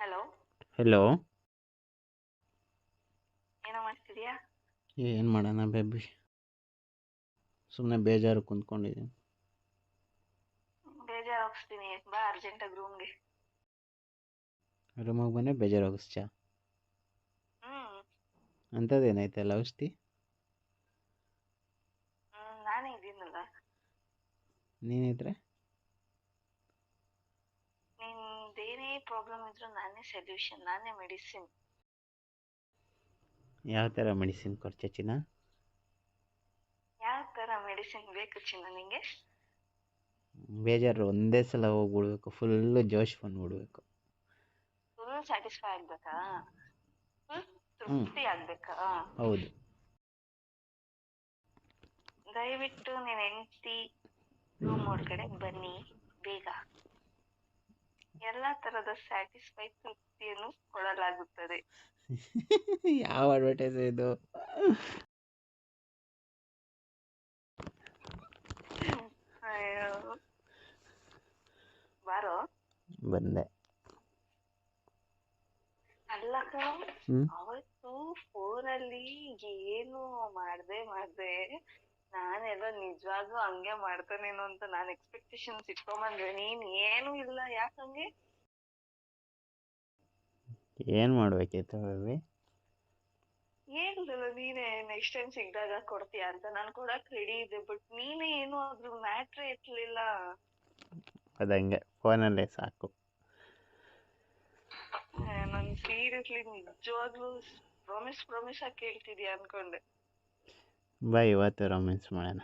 Hello hello ಏನೋ ಮಾಡ್ತಿದ್ಯಾ? ಏನು ಮಾಡೋಣ ಬೇಬಿ ಸುಮ್ಮನೆ ಬೇಜಾರು ಕುಂತ್ಕೊಂಡಿದ್ದೀನಿ. ಬೇಜಾರು ಹೋಗಿಸ್ತೀನಿ ಬಾ ಅರ್ಜೆಂಟಾಗಿ ರೂಮ್ಗೆ ರೂಮಿಗೆ ಬಂದರೆ ಬೇಜಾರು ಹೋಗಿಸ್ಚ ಹ್ಮ್ ಅಂಥದ್ದೇನೈತೆ ಔಷಧಿ? ಹ್ಮ್ ನಾನೇ ಇದ್ದೀನಲ್ಲ ನೀನಿದ್ರೆ? ಪ್ರಾಬ್ಲಮ್ ಇದ್ರೂ ನಾನೇ ಸೊಲ್ಯೂಷನ್ ನಾನೇ ಮೆಡಿಸಿನ್ ಯಾವ ಥರ ಮೆಡಿಸಿನ್ ಕೊಡ್ತೀಯ ಚಿನ್ನ? ಯಾವ ಥರ ಮೆಡಿಸಿನ್ ಬೇಕು ಚಿನ್ನ ನಿಂಗೆ? ಬೇಜಾರು ಒಂದೇ ಸಲ ಹೋಗ್ಬಿಡ್ಬೇಕು ಫುಲ್ಲು ಜೋಶ್ ಬಂದ್ಬಿಡ್ಬೇಕು ಫುಲ್ ಸ್ಯಾಟಿಸ್ಫೈ ಆಗ್ಬೇಕಾ? ಫುಲ್ ತೃಪ್ತಿ ಆಗ್ಬೇಕಾ? ಹೌದು. ದಯವಿಟ್ಟು ನೀನು ಹೆಂಡತಿ ರೂಮ್ ಒಳಗಡೆ ಬನ್ನಿ ಬೇಗ. ಎಲ್ಲಾ ತರದ ಸ್ಯಾಟಿಸ್ಫೈ ತೃಪ್ತಿಯನ್ನು ಕೊಡಲಾಗುತ್ತದೆ. ಯಾವ ಅಡ್ವರ್ಟೈಸ್ ಇದು. ಬಾರೋ? ಬಂದೆ. ಅಲ್ಲ ಅವತ್ತು ಫೋನಲ್ಲಿ ಏನು ಮಾಡ್ದೆ ಮಾಡ್ದೆ ನಾನೆಲ್ಲ ನಿಜವಾಗ್ಲೂ ಹಂಗೆ ಮಾಡ್ತಾನೇನೋ ಅಂತ ನಾನ್ ಎಕ್ಸ್ಪೆಕ್ಟೇಷನ್ಸ್ ಇಟ್ಕೊಂಬಂದ್ರೆ ನೀನ್ ಏನು ಇಲ್ಲ ಯಾಕಂಗೆ ಏನ್ ಮಾಡ್ಬೇಕಿತ್ತು ಬೇಬಿ ಹೇಳಿದಲ್ಲ ನೀನೇ ನೆಕ್ಸ್ಟ್ ಟೈಮ್ ಸಿಕ್ದಾಗ ಕೊಡ್ತೀಯ ಅಂತ. ನಾನ್ ಕೊಡಕ್ ರೆಡಿ ಇದೆ ಬಟ್ ನೀನೇ ಏನು ಅದ್ರ ಮ್ಯಾಟ್ರೇ ಎತ್ತಲಿಲ್ಲ ಅದಂಗೆ ಫೋನಲ್ಲೇ ಸಾಕು. ನಾನು ಸೀರಿಯಸ್ಲಿ ನಿಜವಾಗ್ಲೂ ಪ್ರಾಮಿಸ್ ಪ್ರಾಮಿಸ್ ಆಗಿ ಕೇಳ್ತಿದ್ಯಾ ಅನ್ಕೊಂಡೆ. ಬಾ ಇವತ್ತು ರೊಮ್ಯಾನ್ಸ್ ಮಾಡೋಣ.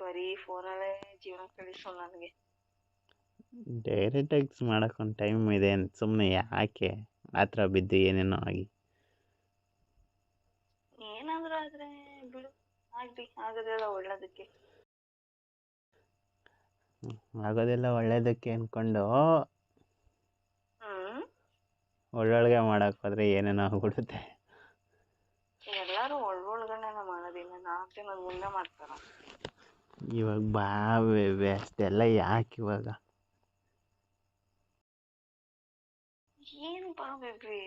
ಬರೀ ಫೋನಲ್ಲೇ ಜೀವನ ಕಳಿಸು ನನಗೆ. ಡೈರೆಕ್ಟ್ ಆಗಿ ಮಾಡೋಕ್ಕೊಂದು ಟೈಮ್ ಇದೆ ಸುಮ್ಮನೆ ಯಾಕೆ? ಆ ಥರ ಬಿದ್ದು ಏನೇನೋ ಆಗಿ. ಏನಾದರೂ ಆದರೆ ಬಿಡು ಆಗಲಿ ಆಗೋದೆಲ್ಲ ಒಳ್ಳೇದಕ್ಕೆ. ಆಗೋದೆಲ್ಲ ಒಳ್ಳೇದಕ್ಕೆ ಅಂದ್ಕೊಂಡು ಒಳ್ಳೊಳಗೆ ಮಾಡಕ್ಕೆ ಹೋದರೆ ಏನೇನೋ ಆಗ್ಬಿಡುತ್ತೆ ಎಲ್ಲರೂ ಒಳ್ಳೊಳ್ಗನೆನ ಮಾಡೋದಿಲ್ಲ ನಾಲ್ಕು ದಿನ ಮುಂದೆ ಮಾಡ್ತಾರೆ? ಇವಾಗ ಬಾ ಬೇಬಿ ಅಷ್ಟೆಲ್ಲ ಯಾಕೆ ಇವಾಗ? ಏನು ಬಾ ಬೇಬಿ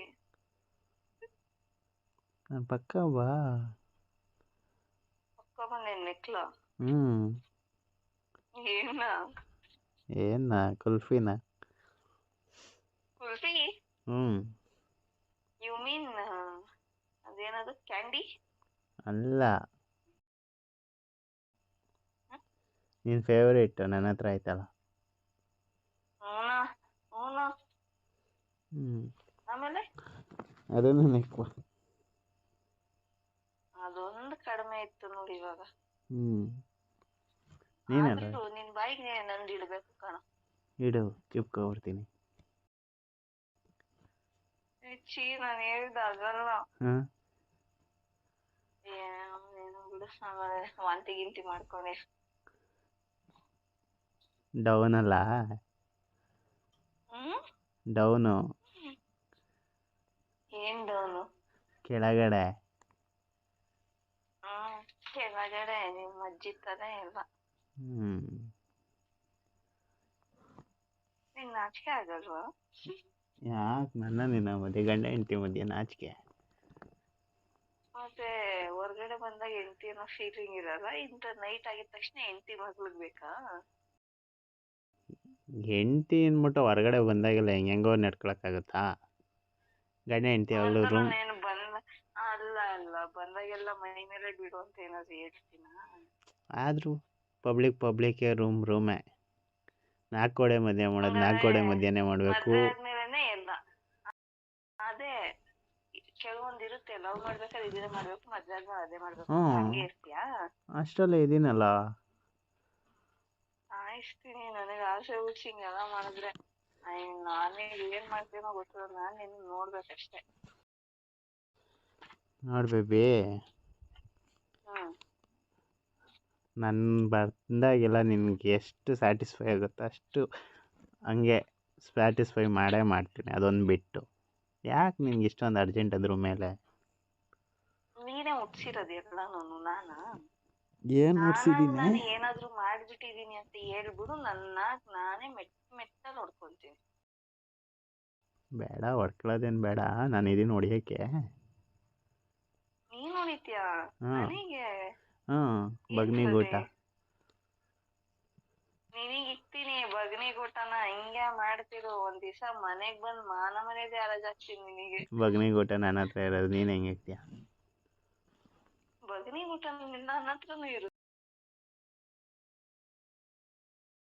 ನನ್ನ ಪಕ್ಕ ಬಾ ಪಕ್ಕ ಬಂದೆ ನೆಕ್ಲ? ಹ್ಞೂ ಏನ? ಏನ ಕುಲ್ಫಿನ? ಕುಲ್ಫಿ? ಹ್ಞೂ ಯು ಮೀನ್ ಅದೇನದು? ಕ್ಯಾಂಡಿ ಅಲ್ಲ. ನಿನ್ನ ಫೇವರೇಟ್ ನನ್ನ ಹತ್ರ ಆಯ್ತಲ್ಲ. ಹ್ಞೂ ಆಮೇಲೆ? ಅದನ್ನು ನೆಕ್ವ ಅದೊಂದು ಕಡಿಮೆ ಇತ್ತು ನೋಡಿ ಇವಾಗ. ಹ್ಞೂ ನೀನು ಆದ್ರೂ ನಿನ್ ಬಾಯಿಗೆ ನಂದು ಇಡಬೇಕು ಕಣ. ಇಡು ಕಿಪ್ಕೊಬಿಡ್ತೀನಿ ಛೀ ನಾನು ಹೇಳ್ದ ಅದಲ್ಲ. ವಾಂತಿ ಗಿಂತಿ ಮಾಡ್ಕೊಂಡೆ. ಡೌನ್ ಅಲ್ಲ ಹ್ಮ್? ಡೌನು. ಏನ್ ಡೌನು? ಕೆಳಗಡೆ. ಕೆಳಗಡೆ ನಿಮ್ಮ ಅಜ್ಜಿ ತರ ಎಲ್ಲ. ಹ್ಮ್. ನಾಚಿಕೆ ಆಗಲ್ವಾ? ಯಾಕೆ ನನ್ನ ನಿನ್ನ ಮಧ್ಯೆ ಗಂಡ ಹೆಂಡತಿ ಮಧ್ಯೆ ನಾಚಿಕೆ. ಮತ್ತೆ ಹೊರ್ಗಡೆ ಬಂದಾಗ ಹೆಂಡತಿ ಅನ್ನೋ ಫೀಲಿಂಗ್ ಇರಲ್ಲ ಇಂತ ನೈಟ್ ಆಗಿದ ತಕ್ಷಣ ಹೆಂಡತಿ ಮಗ್ಳಿಗ್ ಬೇಕಾ? ಹೆಂಡತಿ ಅಂದ್ಬಿಟ್ಟು ಹೊರಗಡೆ ಬಂದಾಗೆಲ್ಲ ಹೆಂಗೆಂಗೋ ನಡ್ಕೊಳಕ್ಕಾಗುತ್ತಾ? ಗಂಡ ಹೆಂಡತಿ ಅವಳು ರೂಮ್ ನಾನು ಬಂದ ಅಲ್ಲ ಅಲ್ಲ ಬಂದಾಗೆಲ್ಲ ಮೈ ಮೇಲೆ ಬಿಡು ಅಂತ ಏನಾದ್ರು ಹೇಳ್ತೀನ? ಆದರೂ ಪಬ್ಲಿಕ್ ಪಬ್ಲಿಕ್ಕೇ ರೂಮ್ ರೂಮೇ ನಾಲ್ಕು ಗೋಡೆ ಮಧ್ಯೆ ಮಾಡೋದು ನಾಲ್ಕು ಗೋಡೆ ಮಧ್ಯೆನೇ ಮಾಡಬೇಕು ಆದ್ಮೇಲೆನೆ ಎಲ್ಲ ಅದೇ ಇರುತ್ತೆ ಲವ್ ಮಾಡ್ಬೇಕಾದ್ರೆ ಇದೇ ಮಾಡ್ಬೇಕು ಮದ್ವೆ ಆದ್ಮೇಲೆ ಅದೇ ಮಾಡ್ಬೇಕು. ಹ್ಮ್. ಹಂಗೆ ಇರ್ತೀಯಾ? ಅಷ್ಟರಲ್ಲೇ ಇದೀನಲ್ಲ ಸಾಯಿಸ್ತೀನಿ ನನಗೆ ಆಸೆ ಹುಡ್ಸಿ ಹಿಂಗೆಲ್ಲ ಮಾಡಿದ್ರೆ. ಅಯ್ಯ ನಾನೇ ಏನ್ ಮಾಡ್ತೀನೋ ಗೊತ್ತಿಲ್ಲ. ನಾನ್ ನಿನ್ನ ನೋಡ್ಬೇಕಷ್ಟೇ. ನೋಡಿ ಬೇಬಿ. ಹ್ಮ್. ನನ್ನ ಬಂದಾಗೆಲ್ಲ ನಿನಗೆ ಎಷ್ಟು ಸ್ಯಾಟಿಸ್ಫೈ ಆಗುತ್ತೆ ಅಷ್ಟು ಹಂಗೆ ಸ್ಯಾಟಿಸ್ಫೈ ಮಾಡೇ ಮಾಡ್ತೀನಿ. ಅದೊಂದು ಬಿಟ್ಟು. ಯಾಕೆ ನಿನ್ಗೆ ಇಷ್ಟೊಂದು ಅರ್ಜೆಂಟ್ ಅದ್ರ ಮೇಲೆ? ನೀನೇ ಮುಟ್ಸಿರೋದು ಎಲ್ಲಾನು ನಾನಾ? ಏನು ನಾನು ಏನಾದ್ರೂ ಮಾಡ್ಬಿಟ್ಟಿದೀನಿ ಅಂತ ಹೇಳ್ಬಿಡು ನನ್ನ ನಾನೇ ಮೆಟ್ ಮೆಟ್ಟ ನೋಡ್ಕೊಂತೀನಿ ಬೇಡ ಹೊಡ್ಕೊಳ್ಳೋದೇನು ಬೇಡ ನಾನು ಇದೀನಿ ಹೊಡಿಯಕ್ಕೆ. ನೀನ್ ಹೊಡಿತ್ಯಾ? ನನಗೆ ನನಗೆ ಬಗ್ನಿ ಬಗ್ನಿಗೂಟ ನಿನಗ್ ಇಕ್ತೀನಿ ಬಗ್ನಿಗೂಟನ ಹಿಂಗೆ ಮಾಡ್ತಿರು. ಒಂದ್ ದಿವಸ ಮನೆಗ್ ಬಂದ್ ಮಾನ ಮರ್ಯಾದೆ ಹರಾಜಾಗ್ತೀನಿ ನಿನಗೆ. ಬಗ್ನಿಗೂಟ ನನ್ನ ಹತ್ರ ಇರೋದು ನೀನು ಹೆಂಗೆ ಇರ್ತೀಯ ಬಗ್ನಿಗೂಟ ನನ್ನ ಹತ್ರನೂ ಇರುತ್ತೆ